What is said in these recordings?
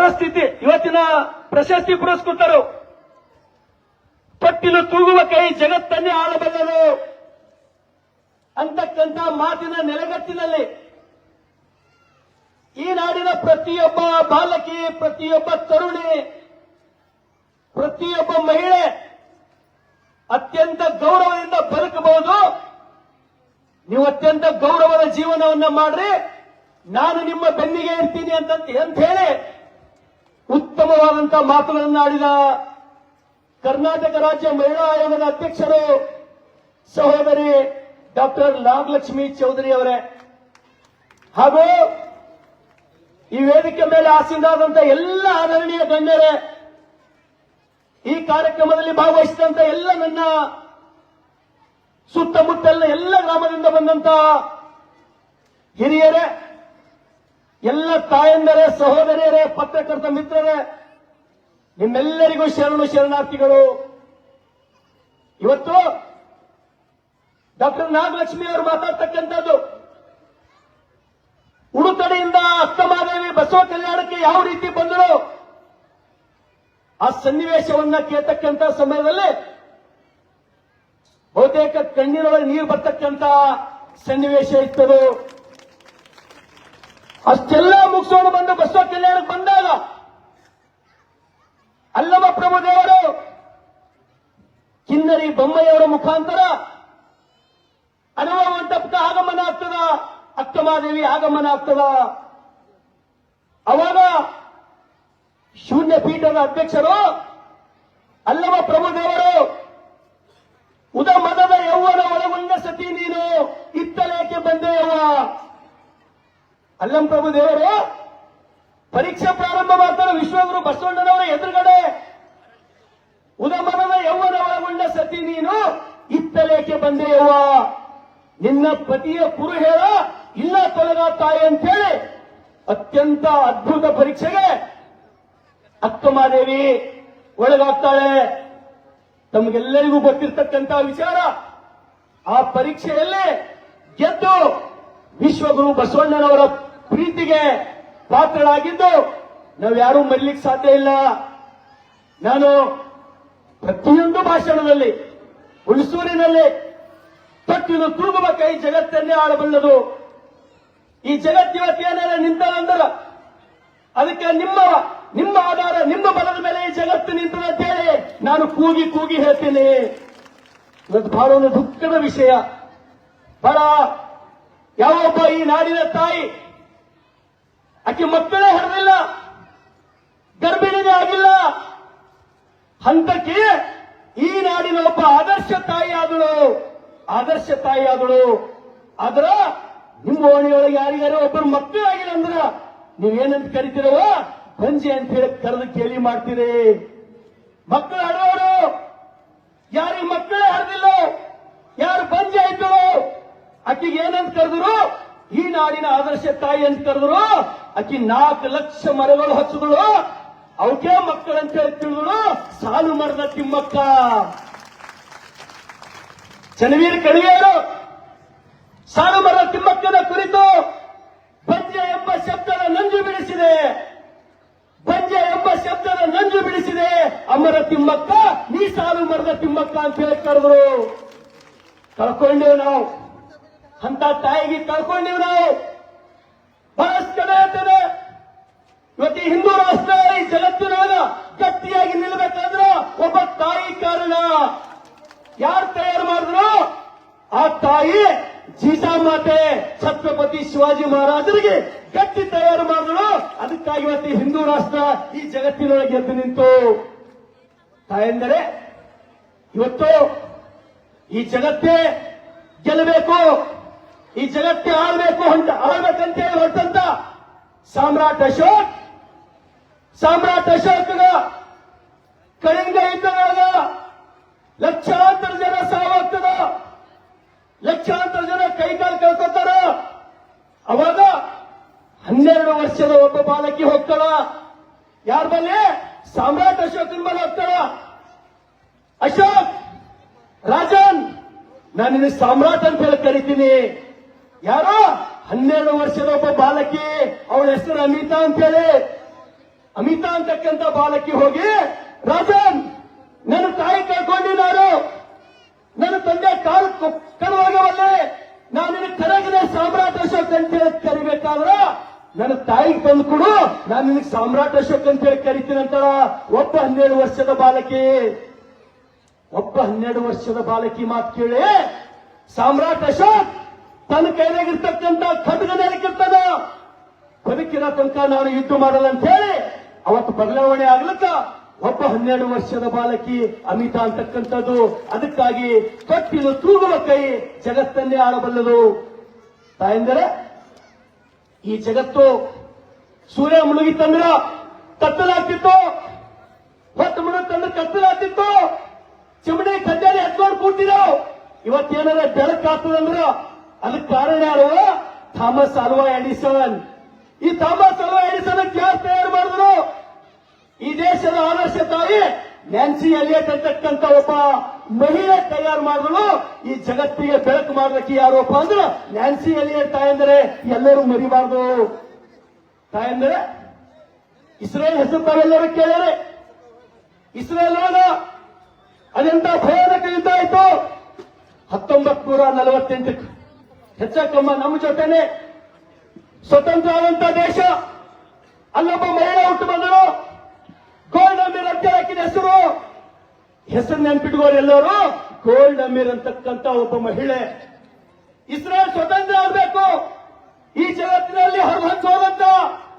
ಪರಿಸ್ಥಿತಿ ಇವತ್ತಿನ ಪ್ರಶಸ್ತಿ ಪುರಸ್ಕೃತರು. ಪಟ್ಟಿಲು ತೂಗುವ ಕೈ ಜಗತ್ತನ್ನೇ ಆಳಬಲ್ಲರು. ಅಂತಕ್ಕಂಥ ಮಾತಿನ ನೆಲೆಗಟ್ಟಿನಲ್ಲಿ ಈ ನಾಡಿನ ಪ್ರತಿಯೊಬ್ಬ ಬಾಲಕಿ, ಪ್ರತಿಯೊಬ್ಬ ತರುಣಿ, ಪ್ರತಿಯೊಬ್ಬ ಮಹಿಳೆ ಅತ್ಯಂತ ಗೌರವದಿಂದ ಬದುಕಬಹುದು. ನೀವು ಅತ್ಯಂತ ಗೌರವದ ಜೀವನವನ್ನ ಮಾಡ್ರಿ. ನಾನು ನಿಮ್ಮ ಬೆನ್ನಿಗೆ ಇರ್ತೀನಿ ಅಂತ ಅಂತ ಹೇಳಿ ಉತ್ತಮವಾದಂತಹ ಮಾತುಗಳನ್ನಾಡಿದ ಕರ್ನಾಟಕ ರಾಜ್ಯ ಮಹಿಳಾ ಆಯೋಗದ ಅಧ್ಯಕ್ಷರು, ಸಹೋದರಿ ಡಾಕ್ಟರ್ ನಾಗಲಕ್ಷ್ಮಿ ಚೌಧರಿ ಅವರೇ. ಹಾಗೂ ಈ ವೇದಿಕೆ ಮೇಲೆ ಆಸೀನರಾದಂತ ಎಲ್ಲ ಆದರಣೀಯ ಗಣ್ಯರೇ, ಈ ಕಾರ್ಯಕ್ರಮದಲ್ಲಿ ಭಾಗವಹಿಸಿದಂತ ಎಲ್ಲ ನನ್ನ ಸುತ್ತಮುತ್ತಲಿನ ಎಲ್ಲ ಗ್ರಾಮದಿಂದ ಬಂದಂತ ಹಿರಿಯರೇ ಎಲ್ಲ ತಾಯಂದರೇ, ಸಹೋದರಿಯರೇ, ಪತ್ರಕರ್ತ ಮಿತ್ರರೇ, ನಿಮ್ಮೆಲ್ಲರಿಗೂ ಶರಣು ಶರಣಾರ್ಥಿಗಳು. ಇವತ್ತು ಡಾಕ್ಟರ್ ನಾಗಲಕ್ಷ್ಮಿ ಅವರು ಮಾತಾಡ್ತಕ್ಕಂಥದ್ದು, ಉಡುತಡೆಯಿಂದ ಅಕ್ಕಮಾದೇವಿ ಬಸವ ಕಲ್ಯಾಣಕ್ಕೆ ಯಾವ ರೀತಿ ಬಂದರು ಆ ಸನ್ನಿವೇಶವನ್ನ ಕೇಳ್ತಕ್ಕಂಥ ಸಮಯದಲ್ಲಿ ಬಹುತೇಕ ಕಣ್ಣಿನೊಳಗೆ ನೀರು ಬರ್ತಕ್ಕಂಥ ಸನ್ನಿವೇಶ ಇತ್ತದು. ಅಷ್ಟೆಲ್ಲ ಮುಗಿಸೋಣ ಬಂದು ಬಸವ ಕಲ್ಯಾಣಕ್ಕೆ ಬಂದಾಗ ಅಲ್ಲಮ ಪ್ರಭು ದೇವರು, ಕಿನ್ನರಿ ಬೊಮ್ಮಯ್ಯವರ ಮುಖಾಂತರ ಅನುಭವ ಮಂಟಪದ ಆಗಮನ ಆಗ್ತದ, ಅಕ್ಕಮಾದೇವಿ ಆಗಮನ ಆಗ್ತದ. ಅವಾಗ ಶೂನ್ಯ ಪೀಠದ ಅಧ್ಯಕ್ಷರು ಅಲ್ಲವ ಪ್ರಭುದೇವರು ಉದ ಮದದ ಯೌವನ ಒಳಗೊಂಡ ಸತಿ ನೀನು ಇತ್ತಲೇಕೆ ಬಂದೆ ಯವ್ವ? ಅಲ್ಲಂ ಪ್ರಭು ದೇವರು, ಪರೀಕ್ಷೆ ಪ್ರಾರಂಭ ಮಾಡ್ತಾರೆ ವಿಶ್ವಗುರು ಬಸವಣ್ಣನವರ ಎದುರುಗಡೆ. ಉದಮನದ ಯೌವನ ಒಳಗೊಂಡ ಸತಿ ನೀನು, ಇತ್ತಲೇಕೆ ಬಂದಿರುವ ನಿನ್ನ ಪತಿಯ ಕುರು ಹೇಳ, ಇಲ್ಲ ತೊಲಗ ತಾಯಿ ಅಂತೇಳಿ ಅತ್ಯಂತ ಅದ್ಭುತ ಪರೀಕ್ಷೆಗೆ ಅಕ್ಕಮಾದೇವಿ ಒಳಗಾಗ್ತಾಳೆ. ತಮಗೆಲ್ಲರಿಗೂ ಗೊತ್ತಿರ್ತಕ್ಕಂತಹ ವಿಚಾರ, ಆ ಪರೀಕ್ಷೆಯಲ್ಲಿ ಗೆದ್ದು ವಿಶ್ವಗುರು ಬಸವಣ್ಣನವರ ಪ್ರೀತಿಗೆ ಪಾತ್ರಳಾಗಿದ್ದು ನಾವು ಯಾರೂ ಮರಿಲಿಕ್ಕೆ ಸಾಧ್ಯ ಇಲ್ಲ. ನಾನು ಪ್ರತಿಯೊಂದು ಭಾಷಣದಲ್ಲಿ, ಹುಣಸೂರಿನಲ್ಲಿ ತಟ್ಟಿದು ತೂಗುವ ಕೈ ಜಗತ್ತನ್ನೇ ಆಳಬಲ್ಲದು. ಈ ಜಗತ್ತಿವತ್ತು ಏನಾರ ನಿಂತದಂದ್ರ ಅದಕ್ಕೆ ನಿಮ್ಮ ನಿಮ್ಮ ಆಧಾರ, ನಿಮ್ಮ ಬಲದ ಮೇಲೆ ಈ ಜಗತ್ತು ನಿಂತದ ಅಂತೇಳಿ ನಾನು ಕೂಗಿ ಕೂಗಿ ಹೇಳ್ತೀನಿ. ಇವತ್ತು ಬಹಳ ಒಂದು ದುಃಖದ ವಿಷಯ. ಬಹಳ, ಯಾವೊಬ್ಬ ಈ ನಾಡಿನ ತಾಯಿ ಆಕೆ ಮಕ್ಕಳೇ ಹರಿದಿಲ್ಲ ಗರ್ಭಿಣಿನೇ ಆಗಿಲ್ಲ. ಹಂತಕ್ಕೆ ಈ ನಾಡಿನ ಒಬ್ಬ ಆದರ್ಶ ತಾಯಿ ಆದಳು. ಆದರ್ಶ ತಾಯಿ ಆದಳು. ಆದ್ರ ನಿಮ್ಮ ಓಣಿಯೊಳಗೆ ಯಾರಿಗಾರು ಒಬ್ಬರು ಮಕ್ಕಳು ಆಗಿಲ್ಲ ಅಂದ್ರ ನೀವೇನಂತ ಕರಿತಿರವ ಬಂಜೆ ಅಂತ ಹೇಳಿ ಕರೆದು ಕೇಳಿ ಮಾಡ್ತೀರಿ. ಮಕ್ಕಳು ಆಡೋರು ಯಾರಿಗೆ ಮಕ್ಕಳೇ ಹರಿದಿಲ್ಲ ಯಾರು ಬಂಜೆ ಆಯ್ತು ಅಕ್ಕಿಗೆ ಏನಂತ ಕರೆದ್ರು? ಈ ನಾಡಿನ ಆದರ್ಶ ತಾಯಿ ಅಂತ ಕರೆದ್ರು ಅಕ್ಕಿ ನಾಲ್ಕು ಲಕ್ಷ ಮರಗಳು ಹಚ್ಚಿದಳು ಅವಕ್ಕೆ ಮಕ್ಕಳಂತ ತಿಳಿದಳು ಸಾಲು ಮರದ ತಿಮ್ಮಕ್ಕ. ಚನವೀರ್ ಕಣಿವೆಯರು ಸಾಲು ಮರದ ತಿಮ್ಮಕ್ಕನ ಕುರಿತು ಬಂಜೆ ಎಂಬ ಶಬ್ದದ ನಂಜು ಬಿಡಿಸಿದೆ. ಬಂಜೆ ಎಂಬ ಶಬ್ದದ ನಂಜು ಬಿಡಿಸಿದೆ. ಅಮರ ತಿಮ್ಮಕ್ಕ, ನೀ ಸಾಲು ಮರದ ತಿಮ್ಮಕ್ಕ ಅಂತ ಹೇಳಿ ಕರೆದ್ರು. ಕಳ್ಕೊಂಡೇವು ನಾವು. ಅಂತ ತಾಯಿಗೆ ಕಳ್ಕೊಂಡಿವ್ ನಾವು. ಬಹಳಷ್ಟು ಕಡೆ ಹೇಳ್ತೇನೆ ಇವತ್ತು ಹಿಂದೂ ರಾಷ್ಟ್ರ ಈ ಜಗತ್ತಿನಾಗ ಗಟ್ಟಿಯಾಗಿ ನಿಲ್ಬೇಕಾದ್ರ ಒಬ್ಬ ತಾಯಿ ಕಾರಣ. ಯಾರು ತಯಾರು ಮಾಡಿದ್ರು? ಆ ತಾಯಿ ಜೀಸಾ ಮಾತೆ, ಛತ್ರಪತಿ ಶಿವಾಜಿ ಮಹಾರಾಜರಿಗೆ ಗಟ್ಟಿ ತಯಾರು ಮಾಡಿದ್ರು. ಅದಕ್ಕಾಗಿ ಇವತ್ತು ಹಿಂದೂ ರಾಷ್ಟ್ರ ಈ ಜಗತ್ತಿನೊಳಗೆ ಎದ್ದು ನಿಂತು. ತಾಯಂದರೆ, ಇವತ್ತು ಈ ಜಗತ್ತೇ ಗೆಲ್ಲಬೇಕು. ಈ ಜಗತ್ತೇ ಆಳ್ಬೇಕು ಅಂತ, ಆಳ್ಬೇಕಂತ ಹೇಳಿ ಹೊರಟಂತ ಸಾಮ್ರಾಟ್ ಅಶೋಕ್, ಸಾಮ್ರಾಟ್ ಅಶೋಕನ ಕಳಿಂಗ ಯುದ್ಧದಾಗ ಲಕ್ಷಾಂತರ ಜನ ಸಾವಾಗ್ತದ ಲಕ್ಷಾಂತರ ಜನ ಕೈಕಾಲು ಕಳ್ಕೊತಾರ. ಅವಾಗ ಹನ್ನೆರಡು ವರ್ಷದ ಒಬ್ಬ ಬಾಲಕಿ ಹೋಗ್ತಾಳ. ಯಾರ ಬಲ್ಲಿ? ಸಾಮ್ರಾಟ್ ಅಶೋಕನ ಬಲ್ಲಿ ಹೋಗ್ತಾಳ. ಅಶೋಕ್, ರಾಜನ್ ನಾನು ಸಾಮ್ರಾಟ್ ಅಂತ ಹೇಳಿ ಕರಿತೀನಿ. ಯಾರೋ? ಹನ್ನೆರಡು ವರ್ಷದ ಒಬ್ಬ ಬಾಲಕಿ, ಅವಳ ಹೆಸರು ಅಮಿತಾ ಅಂತ ಹೇಳಿ ಅಮಿತಾ ಅಂತಕ್ಕಂಥ ಬಾಲಕಿ ಹೋಗಿ, ರಾಜನ್, ನನ್ನ ತಾಯಿ ಕಳ್ಕೊಂಡಿ ನಾನು ನನ್ನ ತಂದೆ ಕಾಲು ಕರುವಾಗವಲ್ಲೇ ನಾನು ನಿನ್ನ ಕರಗದೆ ಸಾಮ್ರಾಟ ಅಶೋಕ್ ಅಂತ ಹೇಳಿ ಕರಿಬೇಕಾದ್ರ, ನನ್ನ ತಾಯಿಗೆ ತಂದು ಕೊಡು. ನಾನು ನಿನಗೆ ಸಾಮ್ರಾಟ್ ಅಶೋಕ್ ಅಂತ ಹೇಳಿ ಕರಿತೀನಿ ಅಂತಾಳ. ಒಬ್ಬ ಹನ್ನೆರಡು ವರ್ಷದ ಬಾಲಕಿ. ಒಬ್ಬ ಹನ್ನೆರಡು ವರ್ಷದ ಬಾಲಕಿ ಮಾತು ಕೇಳಿ, ಸಾಮ್ರಾಟ್ ಅಶೋಕ್ ತನ್ನ ಕೈನಾಗಿರ್ತಕ್ಕಂಥ ಖಡ್ಗ ನೆಲಕ್ಕಿರ್ತದ ಬದುಕಿನ ತನಕ ನಾನು ಯುದ್ಧ ಮಾಡಲ್ಲ ಅಂತ ಹೇಳಿ ಅವತ್ತು ಬದಲಾವಣೆ ಆಗ್ಲಕ್ಕ ಒಬ್ಬ ಹನ್ನೆರಡು ವರ್ಷದ ಬಾಲಕಿ ಅಮಿತಾ ಅಂತಕ್ಕಂಥದ್ದು. ಅದಕ್ಕಾಗಿ ತೊಟ್ಟಿಲು ತೂಗುವ ಕೈ ಜಗತ್ತನ್ನೇ ಆಡಬಲ್ಲದು ತಾಯಂದರೆ, ಈ ಜಗತ್ತು ಸೂರ್ಯ ಮುಳುಗಿತ್ತಂದ್ರ ಕತ್ತಲಾಗ್ತಿತ್ತು. ಹೊತ್ತು ಮುಳುಗುತ್ತಂದ್ರೆ ಕತ್ತಲಾಗ್ತಿತ್ತು. ಚಿಮಣಿ ಕಡ್ಡಾಲಿ ಹತ್ಕೊಂಡು ಕೂತಿರೋ. ಇವತ್ತೇನಾರ ಬೆಳಕಾಗ್ತದಂದ್ರ ಅದಕ್ಕೆ ಕಾರಣ ಯಾರು? ಥಾಮಸ್ ಅಲ್ವಾ ಎಡಿಸನ್. ಈ ಥಾಮಸ್ ಅಲ್ವಾ ಎಡಿಸನ್ ಯಾರು ತಯಾರು ಮಾಡಿದ್ರು? ಈ ದೇಶದ ಆದರ್ಶ ತಾಯಿ ನ್ಯಾನ್ಸಿ ಎಲಿಯಟ್ ಅಂತಕ್ಕಂಥ ಒಬ್ಬ ಮಹಿಳೆ ತಯಾರು ಮಾಡಿದ್ರು. ಈ ಜಗತ್ತಿಗೆ ಬೆಳಕು ಮಾಡ್ಲಿಕ್ಕೆ ಯಾರಪ್ಪ ಅಂದ್ರೆ ನ್ಯಾನ್ಸಿ ಎಲಿಯಟ್ ತಾಯಂದ್ರೆ, ಎಲ್ಲರೂ ಮರಿಬಾರ್ದು. ತಾಯಂದ್ರೆ, ಇಸ್ರೇಲ್ ಹೆಸರು ತಾವೆಲ್ಲರೂ ಕೇಳಿದ್ರೆ ಇಸ್ರೇಲ್ ಅದೆಂತ ಭಯಾನಕ ಯುದ್ಧ ಆಯ್ತು? ಹತ್ತೊಂಬತ್ ನೂರ ನಲವತ್ತೆಂಟಕ್ಕೆ ಹೆಚ್ಚಕಮ್ಮ ನಮ್ಮ ಜೊತೆನೆ. ಸ್ವತಂತ್ರ ಆದಂತ ದೇಶ. ಅಲ್ಲೊಬ್ಬ ಮಹಿಳೆ ಹುಟ್ಟು ಬಂದರು ಗೋಲ್ಡ್ ಅಮೀರ್ ಅಂತ ಹಾಕಿದ ಹೆಸರು. ಹೆಸರು ನೆನ್ಪಿಟ್ಕೋರು ಎಲ್ಲರೂ ಗೋಲ್ಡ್ ಅಮೀರ್ ಅಂತಕ್ಕಂತ ಒಬ್ಬ ಮಹಿಳೆ. ಇಸ್ರೇಲ್ ಸ್ವತಂತ್ರ ಆಗಬೇಕು. ಈ ಜಗತ್ತಿನಲ್ಲಿ ಹೊರಹಂಚೋದಂತ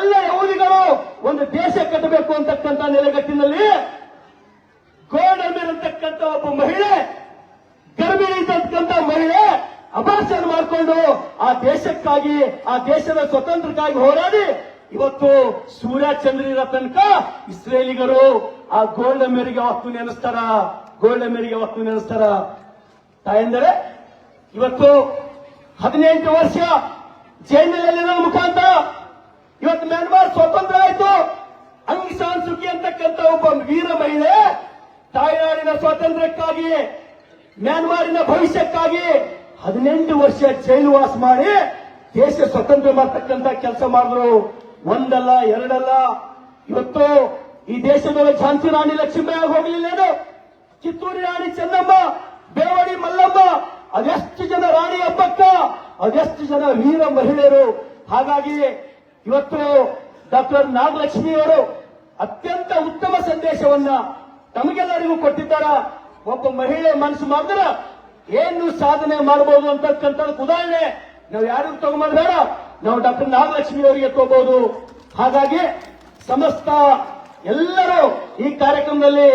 ಎಲ್ಲ ಯಹೂದಿಗಳು ಒಂದು ದೇಶ ಕಟ್ಟಬೇಕು ಅಂತಕ್ಕಂಥ ನೆಲೆಗಟ್ಟಿನಲ್ಲಿ ಗೋಲ್ಡ್ ಅಮೀರ್ ಅಂತಕ್ಕಂಥ ಒಬ್ಬ ಮಹಿಳೆ ಅಭಾಷಣ ಮಾಡಿಕೊಂಡು ಆ ದೇಶಕ್ಕಾಗಿ, ಆ ದೇಶದ ಸ್ವತಂತ್ರಕ್ಕಾಗಿ ಹೋರಾಡಿ, ಇವತ್ತು ಸೂರ್ಯ ಚಂದ್ರರ ತನಕ ಇಸ್ರೇಲಿಗರು ಆ ಗೋಲ್ಡ್ ಮೇರಿಗೆ ಹೊತ್ತು ನೆನೆಸ್ತಾರ, ಗೋಲ್ಡ್ ಮೇರಿಗೆ ಹೊತ್ತು ನೆನೆಸ್ತಾರ. ತಾಯಂದರೆ, ಇವತ್ತು ಹದಿನೆಂಟು ವರ್ಷ ಜೈಲಿನಲ್ಲಿರೋ ಮುಖಾಂತರ ಇವತ್ತು ಮ್ಯಾನ್ಮಾರ್ ಸ್ವತಂತ್ರ ಆಯ್ತು ಅಂಗ್ ಸಾನ್ ಸುಖಿ ಅಂತಕ್ಕಂಥ ಒಬ್ಬ ವೀರ ಮಹಿಳೆ ತಾಯ್ನಾಡಿನ ಸ್ವಾತಂತ್ರ್ಯಕ್ಕಾಗಿ, ಮ್ಯಾನ್ಮಾರಿನ ಭವಿಷ್ಯಕ್ಕಾಗಿ ಹದಿನೆಂಟು ವರ್ಷ ಜೈಲುವಾಸ ಮಾಡಿ ದೇಶ ಸ್ವತಂತ್ರ ಮಾಡ್ತಕ್ಕಂತ ಕೆಲಸ ಮಾಡಿದ್ರು. ಒಂದಲ್ಲ, ಎರಡಲ್ಲ, ಇವತ್ತು ಈ ದೇಶದಲ್ಲಿ ಝಾನ್ಸಿ ರಾಣಿ ಲಕ್ಷ್ಮೀಬಾಯಿ ಹೋಗಲಿಲ್ಲೇನು ಕಿತ್ತೂರು ರಾಣಿ ಚೆನ್ನಮ್ಮ, ಬೇವಡಿ ಮಲ್ಲಮ್ಮ, ಅದೆಷ್ಟು ಜನ ರಾಣಿ ಹಬ್ಬಕ್ಕ, ಅದೆಷ್ಟು ಜನ ವೀರ ಮಹಿಳೆಯರು. ಹಾಗಾಗಿ ಇವತ್ತು ಡಾಕ್ಟರ್ ನಾಗಲಕ್ಷ್ಮಿಯವರು ಅತ್ಯಂತ ಉತ್ತಮ ಸಂದೇಶವನ್ನ ತಮಗೆಲ್ಲರಿಗೂ ಕೊಟ್ಟಿದ್ದಾರ? ಒಬ್ಬ ಮಹಿಳೆ ಮನಸ್ಸು ಮಾಡಿದ್ರ ಏನು ಸಾಧನೆ ಮಾಡಬಹುದು ಅಂತಕ್ಕಂಥದ್ದು ಉದಾಹರಣೆ. ನಾವು ಯಾರಿಗೂ ತಗೊಂಬಂದ್ ಬೇಡ ನಾವು ಡಾಕ್ಟರ್ ನಾಗಲಕ್ಷ್ಮಿ ಅವರಿಗೆ ತಗೋಬಹುದು. ಹಾಗಾಗಿ ಸಮಸ್ತ ಎಲ್ಲರೂ ಈ ಕಾರ್ಯಕ್ರಮದಲ್ಲಿ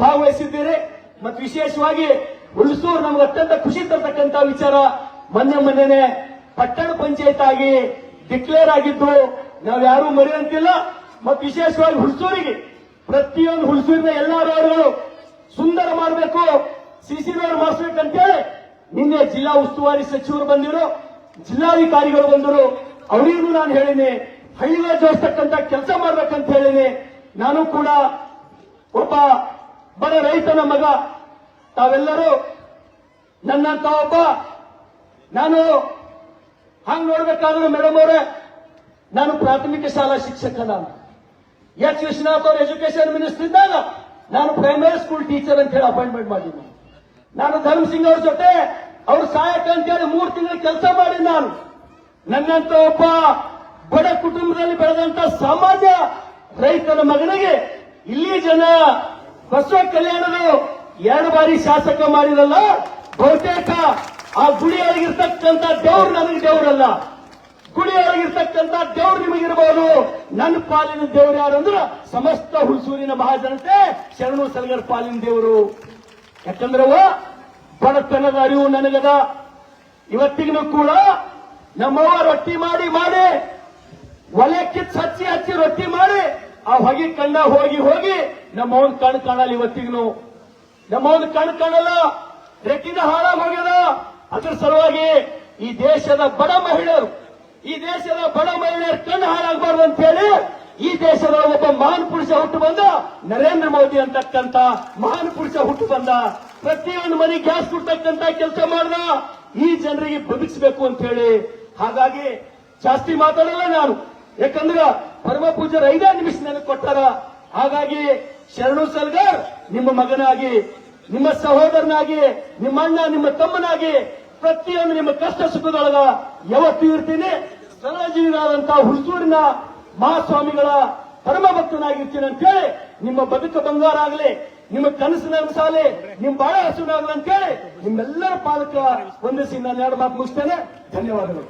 ಭಾಗವಹಿಸಿದ್ದೀರಿ. ಮತ್ತು ವಿಶೇಷವಾಗಿ ಹುಣಸೂರು ನಮ್ಗೆ ಅತ್ಯಂತ ಖುಷಿ ತರ್ತಕ್ಕಂಥ ವಿಚಾರ. ಮೊನ್ನೆ ಮೊನ್ನೆನೆ ಪಟ್ಟಣ ಪಂಚಾಯತ್ ಆಗಿ ಡಿಕ್ಲೇರ್ ಆಗಿದ್ದು, ನಾವು ಯಾರೂ ಮರೆಯಂತಿಲ್ಲ ಮತ್ತು ವಿಶೇಷವಾಗಿ ಹುಣಸೂರಿಗೆ ಪ್ರತಿಯೊಂದು ಹುಣಸೂರಿನ ಎಲ್ಲರೂ ರೋಡ್ಗಳು ಸುಂದರ ಮಾಡಬೇಕು. ಸಿಸಿ ರೋಡ್ ಮಾಡಿಸ್ಬೇಕಂತೆ. ನಿನ್ನೆ ಜಿಲ್ಲಾ ಉಸ್ತುವಾರಿ ಸಚಿವರು ಬಂದಿರು ಜಿಲ್ಲಾಧಿಕಾರಿಗಳು ಬಂದರು. ಅವರಿಗೂ ನಾನು ಹೇಳಿನಿ ಹಳ್ಳಿಗಳ ಜೋಡಿಸ್ತಕ್ಕಂತ ಕೆಲಸ ಮಾಡ್ಬೇಕಂತ ಹೇಳಿನಿ. ನಾನು ಕೂಡ ಒಬ್ಬ ಬಡ ರೈತನ ಮಗ. ತಾವೆಲ್ಲರೂ ನನ್ನಂತ ಒಬ್ಬ, ನಾನು ಹಂಗ್ ನೋಡ್ಬೇಕಾದ್ರೂ ಮೇಡಮ್ ಅವರೇ, ನಾನು ಪ್ರಾಥಮಿಕ ಶಾಲಾ ಶಿಕ್ಷಕ ನಾನು ಎಚ್ ವಿಶ್ವನಾಥ್ ಅವರು ಎಜುಕೇಶನ್ ಮಿನಿಸ್ಟರ್ ಇದ್ದಾಗ ನಾನು ಪ್ರೈಮರಿ ಸ್ಕೂಲ್ ಟೀಚರ್ ಅಂತ ಹೇಳಿ ಅಪಾಯಿಂಟ್ಮೆಂಟ್ ಮಾಡಿದ್ದೆ ನಾನು ಧರ್ಮಸಿಂಗ್ ಅವ್ರ ಜೊತೆ ಅವ್ರ ಸಹಾಯಕ ಅಂತೇಳಿ ಮೂರು ತಿಂಗಳು ಕೆಲಸ ಮಾಡಿ ನಾನು. ನನ್ನಂತ ಒಬ್ಬ ಬಡ ಕುಟುಂಬದಲ್ಲಿ ಬೆಳೆದಂತ ಸಾಮಾನ್ಯ ರೈತನ ಮಗನಿಗೆ ಇಲ್ಲಿ ಜನ ಬಸವ ಕಲ್ಯಾಣರು ಎರಡು ಬಾರಿ ಶಾಸಕ ಮಾಡಿರಲ್ಲ ಬಹುತೇಕ ಆ ಗುಡಿಯೊಳಗಿರ್ತಕ್ಕಂಥ ದೇವ್ರು ನನಗೆ ದೇವ್ರಲ್ಲ. ಗುಡಿಯೊಳಗಿರ್ತಕ್ಕಂಥ ದೇವ್ರು ನಿಮಗಿರಬಹುದು ನನ್ನ ಪಾಲಿನ ದೇವ್ರು ಯಾರು ಅಂದ್ರೆ ಸಮಸ್ತ ಹುಲ್ಸೂರಿನ ಮಹಾಜನತೆ ಶರಣು ಸಲಗರ್ ಪಾಲಿನ ದೇವರು. ಯಾಕಂದ್ರೆ ಅವ ಬಡತನದ ಅರಿವು ನನಗದ. ಇವತ್ತಿಗೂ ಕೂಡ ನಮ್ಮವ್ವ ರೊಟ್ಟಿ ಮಾಡಿ ಮಾಡಿ ಒಲೆ ಕಿತ್ ಹಚ್ಚಿ ಹಚ್ಚಿ ರೊಟ್ಟಿ ಮಾಡಿ, ಆ ಹೊಗೆ ಕಣ್ಣ ಹೋಗಿ ಹೋಗಿ ನಮ್ಮವನ್ ಕಣ್ ಕಾಣಲ್ಲ ಇವತ್ತಿಗೂ ನಮ್ಮವನ್ ಕಣ್ ಕಾಣಲ್ಲ ರೆಟ್ಟಿನ ಹಾಳಾಗಿ ಹೋಗ್ಯದ. ಅದ್ರ ಸಲುವಾಗಿ ಈ ದೇಶದ ಬಡ ಮಹಿಳೆಯರು, ಈ ದೇಶದ ಬಡ ಮಹಿಳೆಯರ ಕಣ್ಣು ಹಾಳಾಗಬಾರ್ದು ಅಂತ ಹೇಳಿ ಈ ದೇಶದ ಒಬ್ಬ ಮಹಾನ್ ಪುರುಷ ಹುಟ್ಟು ಬಂದ ನರೇಂದ್ರ ಮೋದಿ ಅಂತಕ್ಕಂತ ಮಹಾನ್ ಪುರುಷ ಹುಟ್ಟು ಬಂದ ಪ್ರತಿಯೊಂದು ಮನೆ ಗ್ಯಾಸ್ ಕೊಡ್ತಕ್ಕಂತ ಕೆಲಸ ಮಾಡ್ದ ಈ ಜನರಿಗೆ ಬದುಕಿಸಬೇಕು ಅಂತ ಹೇಳಿ. ಹಾಗಾಗಿ ಜಾಸ್ತಿ ಮಾತಾಡಲ್ಲ ನಾನು. ಯಾಕಂದ್ರೆ ಪರಮ ಪೂಜಾರ ಐದೇ ನಿಮಿಷ ನನಗೆ ಕೊಟ್ಟಾರ. ಹಾಗಾಗಿ ಶರಣು ಸಲ್ಗರ್, ನಿಮ್ಮ ಮಗನಾಗಿ, ನಿಮ್ಮ ಸಹೋದರನಾಗಿ, ನಿಮ್ಮ ಅಣ್ಣ, ನಿಮ್ಮ ತಮ್ಮನಾಗಿ, ಪ್ರತಿಯೊಂದು ನಿಮ್ಮ ಕಷ್ಟ ಸುಖದೊಳಗ ಯಾವತ್ತೂ ಇರ್ತೀನಿ. ಸರಳಜೀವಿಗಳಾದಂತಹ ಹುಸೂರಿನ ಮಹಾಸ್ವಾಮಿಗಳ ಪರಮ ಭಕ್ತನಾಗಿರ್ತೀನಿ ಅಂತೇಳಿ ನಿಮ್ಮ ಬದುಕ ಬಂಗಾರ ಆಗಲಿ, ನಿಮ್ಮ ಕನಸಿನ ಅನುಸಾಲೆ ನಿಮ್ ಬಾಳ ಅಂತ ಹೇಳಿ ನಿಮ್ಮೆಲ್ಲರ ಪಾಲಕ ಒಂದಿಸಿ ನಾನು ಎರಡು ಮಾತು ಮುಗಿಸ್ತೇನೆ. ಧನ್ಯವಾದಗಳು.